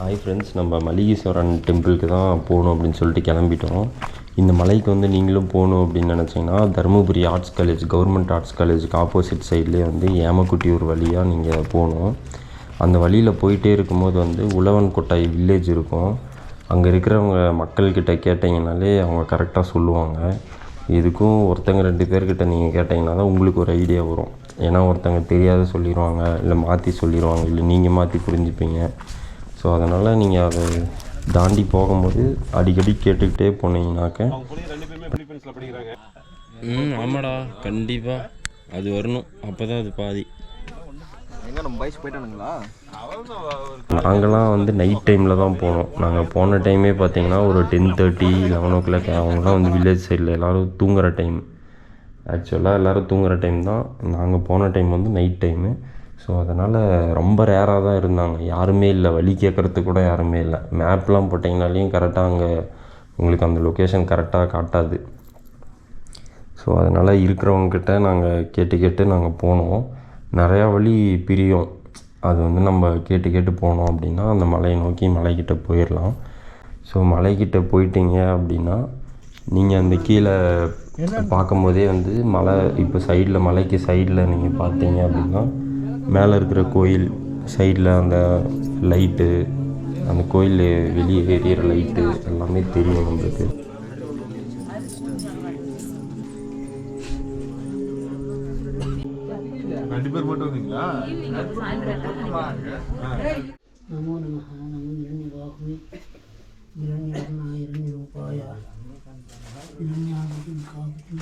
Hi friends நம்ம மல்லிகேஸ்வரன் டெம்பிளுக்கு தான் போகணும் அப்படின்னு சொல்லிட்டு கிளம்பிட்டோம். இந்த மலைக்கு வந்து நீங்களும் போகணும் அப்படின்னு நினச்சிங்கன்னா Dharmapuri arts college government arts காலேஜுக்கு ஆப்போசிட் சைட்லேயே வந்து ஏமக்குட்டியூர் வழியாக நீங்கள் போகணும். அந்த வழியில் போயிட்டே இருக்கும்போது வந்து உழவன் கொட்டாய் வில்லேஜ் இருக்கும். அங்கே இருக்கிறவங்க மக்கள்கிட்ட கேட்டிங்கனாலே அவங்க கரெக்டாக சொல்லுவாங்க. இதுக்கும் ஒருத்தங்க ரெண்டு பேர்கிட்ட நீங்கள் கேட்டிங்கன்னா தான் உங்களுக்கு ஒரு ஐடியா வரும். ஏன்னா ஒருத்தங்க தெரியாத சொல்லிடுவாங்க இல்லை மாற்றி சொல்லிடுவாங்க இல்லை நீங்கள் மாற்றி புரிஞ்சுப்பீங்க. ஸோ அதனால் நீங்கள் அதை தாண்டி போகும்போது அடிக்கடி கேட்டுக்கிட்டே போனீங்கன்னாக்க ம் ஆமாடா. கண்டிப்பாக அது வரணும். அப்போ தான் அது பாதி. எங்க நம்ம பாய்ஸ் போயிட்டானுங்களா? நாங்களாம் வந்து நைட் டைமில் தான் போனோம். நாங்கள் போன டைமே பார்த்தீங்கன்னா ஒரு ten thirty eleven o'clock அவங்களாம் வந்து வில்லேஜ் சைடில் எல்லோரும் தூங்குற டைம் ஆக்சுவலாக எல்லோரும் தூங்குற டைம் தான். நாங்கள் போன டைம் வந்து நைட் டைமு ஸோ அதனால் ரொம்ப ரேராக தான் இருந்தாங்க. யாருமே இல்லை. வழி கேட்குறதுக்கு கூட யாருமே இல்லை. மேப்லாம் போட்டிங்கனாலையும் கரெக்டாக அங்கே உங்களுக்கு அந்த லொக்கேஷன் கரெக்டாக காட்டாது. ஸோ அதனால் இருக்கிறவங்கக்கிட்ட நாங்கள் கேட்டு கேட்டு நாங்கள் போனோம். நிறையா வழி பிரியும். அது வந்து நம்ம கேட்டு கேட்டு போனோம் அப்படின்னா அந்த மலையை நோக்கி மலைக்கிட்ட போயிடலாம் ஸோ மலைக்கிட்ட போயிட்டீங்க அப்படின்னா நீங்கள் அந்த கீழே பார்க்கும்போதே வந்து மலை இப்போ சைடில் மலைக்கு சைடில் நீங்கள் பார்த்தீங்க அப்படின்னா மேலே இருக்கிற கோயில் சைடில் அந்த லைட்டு அந்த கோயில் வெளியே எரியிற லைட்டு எல்லாமே தெரியும் நம்மளுக்கு. ரெண்டு ரூபாயா இரண்யாபதி காபதி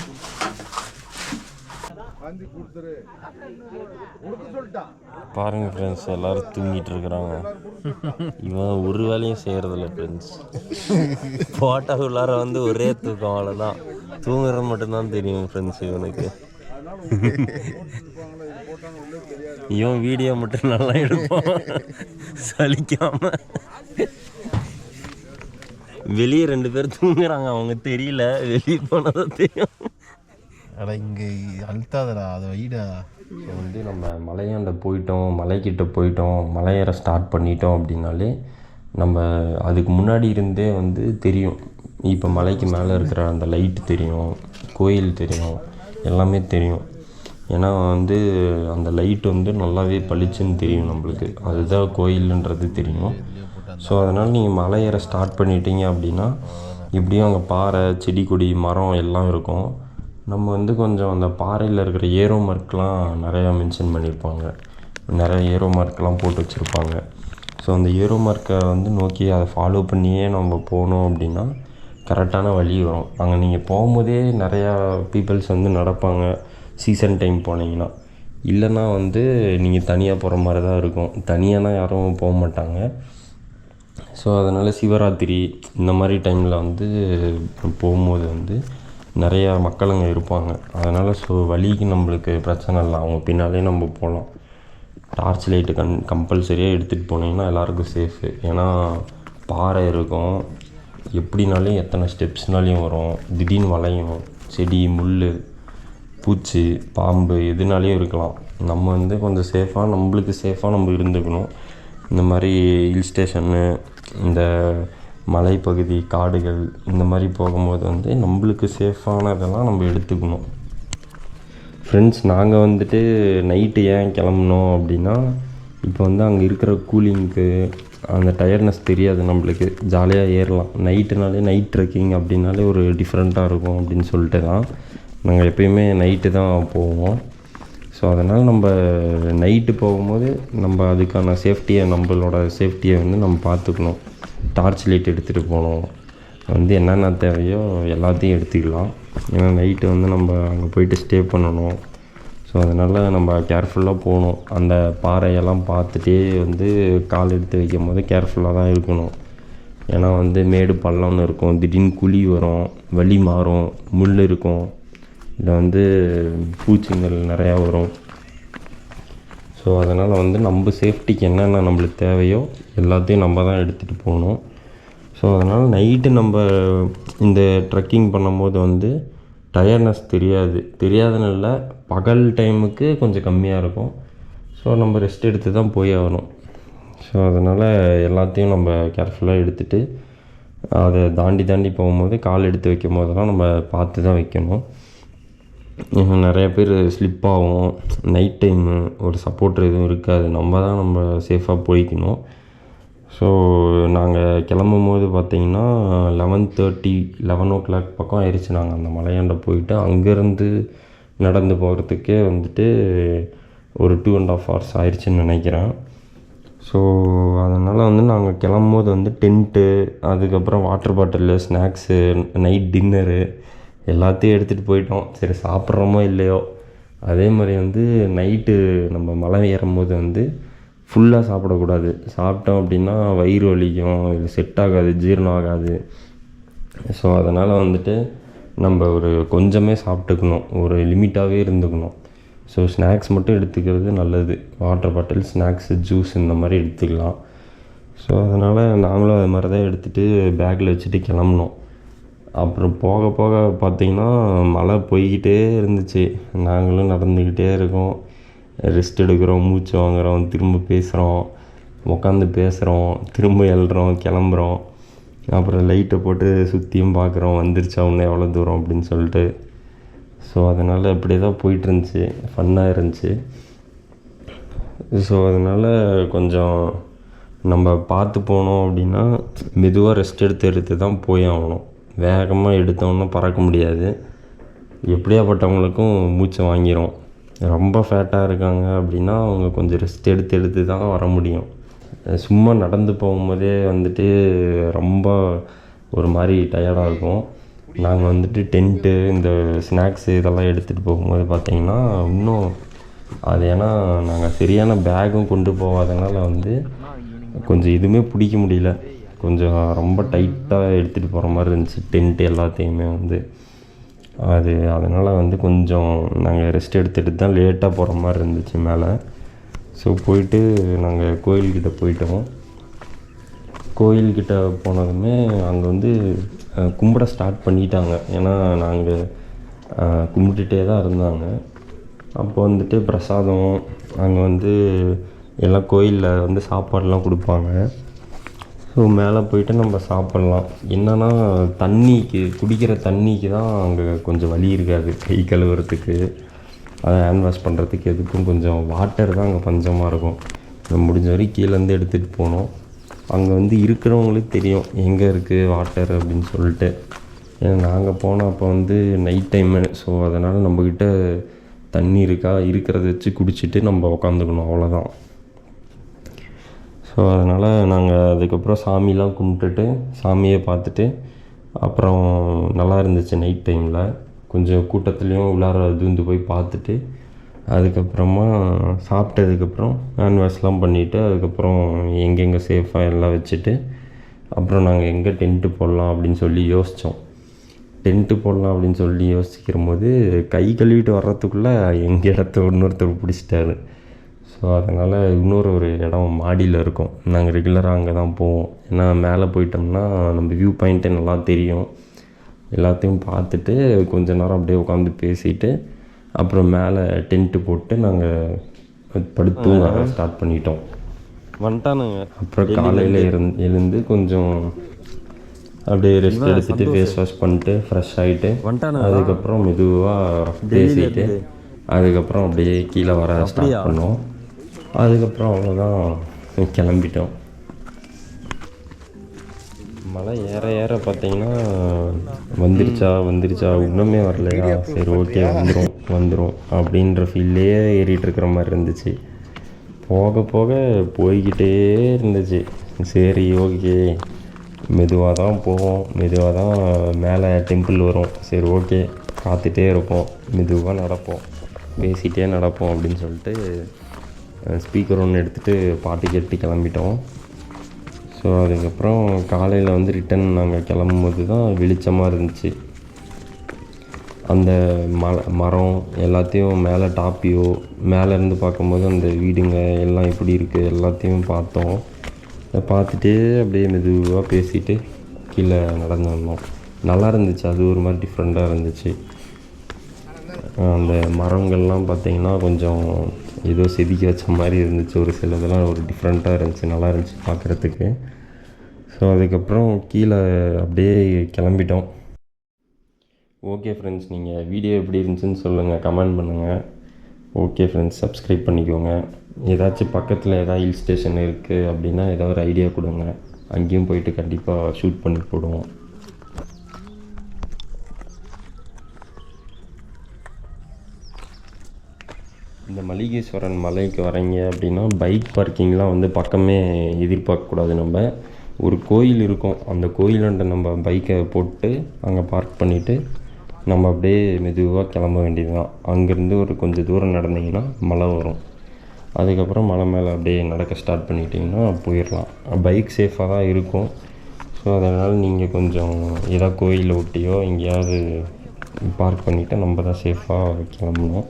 பாருங்க பாருங்கள் ஃப்ரெண்ட்ஸ் எல்லோரும் தூங்கிட்டு இருக்கிறாங்க. இவன் ஒரு வேலையும் செய்கிறதில்ல ஃப்ரெண்ட்ஸ் போட்டா உள்ளார வந்து ஒரே தூக்கம் அவ்வளோதான் தூங்குறது மட்டும்தான் தெரியும் ஃப்ரெண்ட்ஸ் இவனுக்கு. இவன் வீடியோ மட்டும் நல்லா எடுப்பான். சலிக்காம. வெளியே ரெண்டு பேர் தூங்குறாங்க அவங்க தெரியல. வெளியே போனதான் தெரியும். அட இங்கே அழுத்தாதடா அதை வைடா. ஸோ வந்து நம்ம மலையாண்ட போயிட்டோம் மலைக்கிட்ட போயிட்டோம் மலையேற ஸ்டார்ட் பண்ணிட்டோம் அப்படின்னாலே நம்ம அதுக்கு முன்னாடி இருந்தே வந்து தெரியும். இப்போ மலைக்கு மேலே இருக்கிற அந்த லைட் தெரியும் கோயில் தெரியும் எல்லாமே தெரியும். ஏன்னா வந்து அந்த லைட் வந்து நல்லாவே பளிச்சுன்னு தெரியும் நம்மளுக்கு. அதுதான் கோயிலுன்றது தெரியும். ஸோ அதனால் நீங்கள் மலை ஏற ஸ்டார்ட் பண்ணிட்டீங்க அப்படின்னா இப்படியும் அங்கே பாறை செடி கொடி மரம் எல்லாம் இருக்கும். நம்ம வந்து கொஞ்சம் அந்த பாறையில் இருக்கிற ஏரோ மார்க்லாம் நிறையா மென்ஷன் பண்ணியிருப்பாங்க. நிறைய ஏரோ மார்க்லாம் போட்டு வச்சுருப்பாங்க. ஸோ அந்த ஏரோ மார்க்கை வந்து நோக்கி அதை ஃபாலோ பண்ணியே நம்ம போனோம் அப்படின்னா கரெக்டான வழி வரும். அங்கே நீங்கள் போகும்போதே நிறையா பீப்புள்ஸ் வந்து நடப்பாங்க. சீசன் டைம் போனீங்கன்னா. இல்லைன்னா வந்து நீங்கள் தனியாக போகிற மாதிரி தான் இருக்கும். தனியானா யாரும் போக மாட்டாங்க. ஸோ அதனால் சிவராத்திரி இந்த மாதிரி டைமில் வந்து போகும்போது வந்து நிறையா மக்களுங்க இருப்பாங்க. அதனால் ஸோ வழிக்கு நம்மளுக்கு பிரச்சனை இல்லை. அவங்க பின்னாலே நம்ம போகலாம் டார்ச் லைட்டு கண் கம்பல்சரியாக எடுத்துகிட்டு போனீங்கன்னா எல்லாருக்கும் சேஃபு ஏன்னா பாறை இருக்கும். எப்படினாலையும் எத்தனை ஸ்டெப்ஸ்னாலையும் வரும். திடீர்னு வளையும். செடி முள் பூச்சி பாம்பு எதுனாலையும் இருக்கலாம். நம்ம வந்து கொஞ்சம் சேஃபாக நம்மளுக்கு சேஃபாக நம்ம இருந்துக்கணும். இந்த மாதிரி ஹில் ஸ்டேஷன்னு இந்த மலைப்பகுதி காடுகள் இந்த மாதிரி போகும்போது வந்து நம்மளுக்கு சேஃபானதெல்லாம் நம்ம எடுத்துக்கணும். ஃப்ரெண்ட்ஸ் நாங்கள் வந்துட்டு நைட்டு ஏன் கிளம்புனோம் அப்படின்னா இப்போ வந்து அங்கே இருக்கிற கூலிங்க்கு அந்த டயர்ட்னஸ் தெரியாது நம்மளுக்கு. ஜாலியாக ஏறலாம். நைட்டுனாலே நைட் ட்ரெக்கிங் அப்படின்னாலே ஒரு டிஃப்ரெண்ட்டாக இருக்கும் அப்படின்னு சொல்லிட்டு தான் நாங்கள் எப்பயுமே நைட்டு தான் போவோம். ஸோ அதனால் நம்ம நைட்டு போகும்போது நம்ம அதுக்கான சேஃப்டியை நம்மளோட சேஃப்டியை வந்து நம்ம பார்த்துக்கணும். டார்ச் லைட் எடுத்துகிட்டு போகணும் வந்து என்னென்ன தேவையோ எல்லாத்தையும் எடுத்துக்கலாம். ஏன்னா நைட்டு வந்து நம்ம அங்கே போயிட்டு ஸ்டே பண்ணணும். ஸோ அதனால் நம்ம கேர்ஃபுல்லாக போகணும். அந்த பாறையெல்லாம் பார்த்துட்டே வந்து கால் எடுத்து வைக்கும் போது கேர்ஃபுல்லாக தான் இருக்கணும். ஏன்னா வந்து மேடு பள்ளம்னு இருக்கும். திடீர்னு குழி வரும் வலி மாறும் முள் இருக்கும். இல்லை வந்து பூச்சிங்கள் நிறையா வரும். ஸோ அதனால் வந்து நம்ம சேஃப்டிக்கு என்னென்ன நம்மளுக்கு தேவையோ எல்லாத்தையும் நம்ம தான் எடுத்துகிட்டு போகணும். ஸோ அதனால் நைட்டு நம்ம இந்த ட்ரெக்கிங் பண்ணும்போது வந்து டயர்னஸ் தெரியாது. தெரியாதுன்னு இல்லை பகல் டைமுக்கு கொஞ்சம் கம்மியாக இருக்கும். ஸோ நம்ம ரெஸ்ட் எடுத்து தான் போய் ஆகணும். ஸோ அதனால் எல்லாத்தையும் நம்ம கேர்ஃபுல்லாக எடுத்துகிட்டு அதை தாண்டி தாண்டி போகும்போது கால் எடுத்து வைக்கும் போதெல்லாம் நம்ம பார்த்து தான் வைக்கணும். நிறைய பேர் ஸ்லிப் ஆகும். நைட் டைமு ஒரு சப்போர்ட் எதுவும் இருக்காது. நம்ம தான் நம்ம சேஃபாக போய்க்கணும். ஸோ நாங்கள் கிளம்பும் போது பார்த்தீங்கன்னா eleven thirty eleven o'clock பக்கம் ஆயிடுச்சு நாங்கள் அந்த மலையாண்ட போயிட்டு அங்கேருந்து நடந்து போகிறதுக்கே வந்துட்டு ஒரு டூ அண்ட் ஆஃப் ஹவர்ஸ் ஆயிடுச்சுன்னு நினைக்கிறேன். ஸோ அதனால் வந்து நாங்கள் கிளம்பும் போது வந்து டென்ட்டு அதுக்கப்புறம் water bottle snacks night dinner எல்லாத்தையும் எடுத்துகிட்டு போயிட்டோம். சரி சாப்பிட்றோமோ இல்லையோ? அதே மாதிரி வந்து நைட்டு நம்ம மலை ஏறும்போது வந்து ஃபுல்லாக சாப்பிடக்கூடாது. சாப்பிட்டோம் அப்படின்னா வயிறு வலிக்கும் இது செட் ஆகாது ஜீரணம் ஆகாது. ஸோ அதனால் வந்துட்டு நம்ம ஒரு கொஞ்சமே சாப்பிட்டுக்கணும். ஒரு லிமிட்டாகவே இருந்துக்கணும். ஸோ ஸ்நாக்ஸ் மட்டும் எடுத்துக்கிறது நல்லது. வாட்டர் பாட்டில் ஸ்நாக்ஸு ஜூஸ் இந்த மாதிரி எடுத்துக்கலாம். ஸோ அதனால் நாங்களும் அது மாதிரி தான் எடுத்துகிட்டு பேக்கில் வச்சுட்டு கிளம்புனோம் அப்புறம் போக போக பார்த்திங்கன்னா மழை போய்கிட்டே இருந்துச்சு. நாங்களும் நடந்துக்கிட்டே இருக்கோம். ரெஸ்ட் எடுக்கிறோம் மூச்சு வாங்குறோம் திரும்ப பேசுகிறோம் உட்காந்து பேசுகிறோம் திரும்ப எழுறோம் கிளம்புறோம். அப்புறம் லைட்டை போட்டு சுற்றியும் பார்க்குறோம். வந்துருச்சா இன்னும் எவ்வளோ தூரம் அப்படின்னு சொல்லிட்டு. ஸோ அதனால் அப்படியே தான் போயிட்டுருந்துச்சி ஃபன்னாக இருந்துச்சு. ஸோ அதனால் கொஞ்சம் நம்ம பார்த்து போனோம் அப்படின்னா மெதுவாக ரெஸ்ட் எடுத்து எடுத்து தான் போய் ஆகணும். வேகமாக எடுத்தோன்னா பறக்க முடியாது. எப்படியாப்பட்டவங்களுக்கும் மூச்சை வாங்கிரும். ரொம்ப ஃபேட்டாக இருக்காங்க அப்படின்னா அவங்க கொஞ்சம் ரெஸ்ட் எடுத்து எடுத்து தான் வர முடியும். சும்மா நடந்து போகும்போதே வந்துட்டு ரொம்ப ஒரு மாதிரி டயர்டாக இருக்கும். நாங்கள் வந்துட்டு டென்ட்டு இந்த ஸ்நாக்ஸு இதெல்லாம் எடுத்துகிட்டு போகும்போது பார்த்தீங்கன்னா இன்னும் அது ஏன்னா நாங்கள் சரியான பேக்கும் கொண்டு போகாதனால வந்து கொஞ்சம் எதுவுமே பிடிக்க முடியல. கொஞ்சம் ரொம்ப டைட்டாக எடுத்துகிட்டு போகிற மாதிரி இருந்துச்சு. டென்ட் எல்லாத்தையுமே வந்து. அது அதனால் வந்து கொஞ்சம் நாங்கள் ரெஸ்ட் எடுத்துகிட்டு தான் லேட்டாக போகிற மாதிரி இருந்துச்சு மேலே. ஸோ போயிட்டு நாங்கள் கோயில்கிட்ட போயிட்டோம். கோயில்கிட்ட போனதுமே அங்கே வந்து கும்பிட ஸ்டார்ட் பண்ணிட்டாங்க. ஏன்னா நாங்கள் கும்பிட்டுட்டே தான் இருந்தாங்க. அப்போ வந்துட்டு பிரசாதம் அங்கே வந்து எல்லாம் கோயிலில் வந்து சாப்பாடெலாம் கொடுப்பாங்க. ஸோ மேலே போயிட்டு நம்ம சாப்பிட்லாம். என்னன்னா தண்ணிக்கு குடிக்கிற தண்ணிக்கு தான் அங்கே கொஞ்சம் வலி இருக்காது. கை கழுவுறதுக்கு அதை ஹேண்ட் வாஷ் பண்ணுறதுக்கு எதுக்கும் கொஞ்சம் வாட்டர் தான் அங்கே பஞ்சமாக இருக்கும். நம்ம முடிஞ்ச வரைக்கும் கீழேருந்து எடுத்துகிட்டு போனோம் அங்கே வந்து இருக்கிறவங்களுக்கு தெரியும் எங்கே இருக்குது வாட்டர் அப்படின்னு சொல்லிட்டு. ஏன்னா நாங்கள் போன அப்போ வந்து நைட் டைமு ஸோ அதனால் நம்மக்கிட்ட தண்ணி இருக்கா இருக்கிறத வச்சு குடிச்சிட்டு நம்ம உக்காந்துக்கணும் அவ்வளோதான் ஸோ அதனால் நாங்கள் அதுக்கப்புறம் சாமிலாம் கும்பிட்டுட்டு சாமியை பார்த்துட்டு அப்புறம் நல்லா இருந்துச்சு நைட் டைமில் கொஞ்சம் கூட்டத்துலேயும் உள்ளார தூந்து போய் பார்த்துட்டு அதுக்கப்புறமா சாப்பிட்டதுக்கப்புறம் ஹேண்ட் பண்ணிவிட்டு அதுக்கப்புறம் எங்கெங்கே சேஃபாக எல்லாம் வச்சுட்டு அப்புறம் நாங்கள் எங்கே டென்ட்டு போடலாம் அப்படின்னு சொல்லி யோசித்தோம் டென்ட்டு போடலாம் அப்படின்னு சொல்லி யோசிக்கிற போது கை கழுவிட்டு வர்றதுக்குள்ளே எங்கள் இடத்த இன்னொருத்தர் பிடிச்சிட்டாரு. ஸோ அதனால் இன்னொரு ஒரு இடம் மாடியில் இருக்கும். நாங்கள் ரெகுலராக அங்கே தான் போவோம். ஏன்னா மேலே போயிட்டோம்னா நம்ம வியூ பாயிண்ட்டே நல்லா தெரியும். எல்லாத்தையும் பார்த்துட்டு கொஞ்ச நேரம் அப்படியே உட்காந்து பேசிட்டு அப்புறம் மேலே டென்ட்டு போட்டு நாங்கள் படுத்து தூங்க ஸ்டார்ட் பண்ணிட்டோம். வந்துட்டானுங்க. அப்புறம் காலையில் இருந்து எழுந்து கொஞ்சம் அப்படியே ரெஸ்ட் எடுத்துட்டு ஃபேஸ் வாஷ் பண்ணிட்டு ஃப்ரெஷ் ஆகிட்டு? அதுக்கப்புறம் மெதுவாக பேசிட்டு அதுக்கப்புறம் அப்படியே கீழே வர ஸ்டார்ட் பண்ணோம் அதுக்கப்புறம் அவ்வளோதான் கிளம்பிட்டோம். மலை ஏற ஏற பார்த்தீங்கன்னா வந்துருச்சா வந்துருச்சா? இன்னுமே வரலையா? சரி ஓகே வந்துடும் வந்துடும் அப்படின்ற ஃபீல்லையே ஏறிட்டு இருக்கிற மாதிரி இருந்துச்சு. போக போக போய்கிட்டே இருந்துச்சு. சரி ஓகே. மெதுவாக தான் போவோம். மெதுவாக தான் மேலே டெம்பிள் வரும். சரி ஓகே. காத்துட்டே இருப்போம். மெதுவாக நடப்போம். பேசிகிட்டே நடப்போம் அப்படின்னு சொல்லிட்டு ஸ்பீக்கர் ஒன்று எடுத்துகிட்டு பாட்டு கேட்டு கிளம்பிட்டோம். ஸோ அதுக்கப்புறம் காலையில் வந்து ரிட்டன் நாங்கள் கிளம்பும்போது தான் வெளிச்சமாக இருந்துச்சு. அந்த மல மரம் எல்லாத்தையும் மேலே டாப்பியோ மேலேருந்து பார்க்கும்போது அந்த வீடுங்க எல்லாம் எப்படி இருக்குது எல்லாத்தையும் பார்த்தோம். அதை பார்த்துட்டே அப்படியே மெதுவாக பேசிட்டு கீழே நடந்து வந்தோம். நல்லா இருந்துச்சு. அது ஒரு மாதிரி டிஃப்ரெண்ட்டாக இருந்துச்சு. அந்த மரங்கள்லாம் பார்த்திங்கன்னா கொஞ்சம் ஏதோ செதுக்கி வச்ச மாதிரி இருந்துச்சு ஒரு சில இதெல்லாம் ஒரு டிஃப்ரெண்ட்டாக இருந்துச்சு நல்லா இருந்துச்சு பார்க்குறதுக்கு ஸோ அதுக்கப்புறம் கீழே அப்படியே கிளம்பிட்டோம். ஓகே ஃப்ரெண்ட்ஸ் நீங்கள் வீடியோ எப்படி இருந்துச்சுன்னு சொல்லுங்கள் கமெண்ட் பண்ணுங்கள் ஓகே ஃப்ரெண்ட்ஸ் சப்ஸ்கிரைப் பண்ணிக்கோங்க. ஏதாச்சும் பக்கத்தில் ஏதாவது ஹில் ஸ்டேஷன் இருக்குது அப்படின்னா ஏதாவது ஒரு ஐடியா கொடுங்க. அங்கேயும் போயிட்டு கண்டிப்பாக ஷூட் பண்ணி போடுவோம். இந்த மல்லிகேஸ்வரன் மலைக்கு வரீங்க அப்படின்னா பைக் பார்க்கிங்லாம் வந்து பக்கமே எதிர்பார்க்கக்கூடாது நம்ம. ஒரு கோயில் இருக்கும். அந்த கோயிலாண்ட நம்ம பைக்கை போட்டு அங்கே பார்க் பண்ணிவிட்டு நம்ம அப்படியே மெதுவாக கிளம்ப வேண்டியது தான் அங்கேருந்து ஒரு கொஞ்சம் தூரம் நடந்தீங்கன்னா மலை வரும். அதுக்கப்புறம் மலை மேலே அப்படியே நடக்க ஸ்டார்ட் பண்ணிட்டீங்கன்னா போயிடலாம் பைக் சேஃபாக தான் இருக்கும். ஸோ அதனால் நீங்கள் கொஞ்சம் ஏதாவது கோயிலை ஒட்டியோ எங்கேயாவது பார்க் பண்ணிவிட்டு நம்ம தான் சேஃபாக கிளம்பணும்.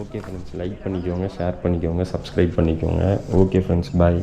ஓகே ஃப்ரெண்ட்ஸ் லைக் பண்ணிக்கோங்க ஷேர் பண்ணிக்கோங்க சப்ஸ்கிரைப் பண்ணிக்கோங்க. Okay friends bye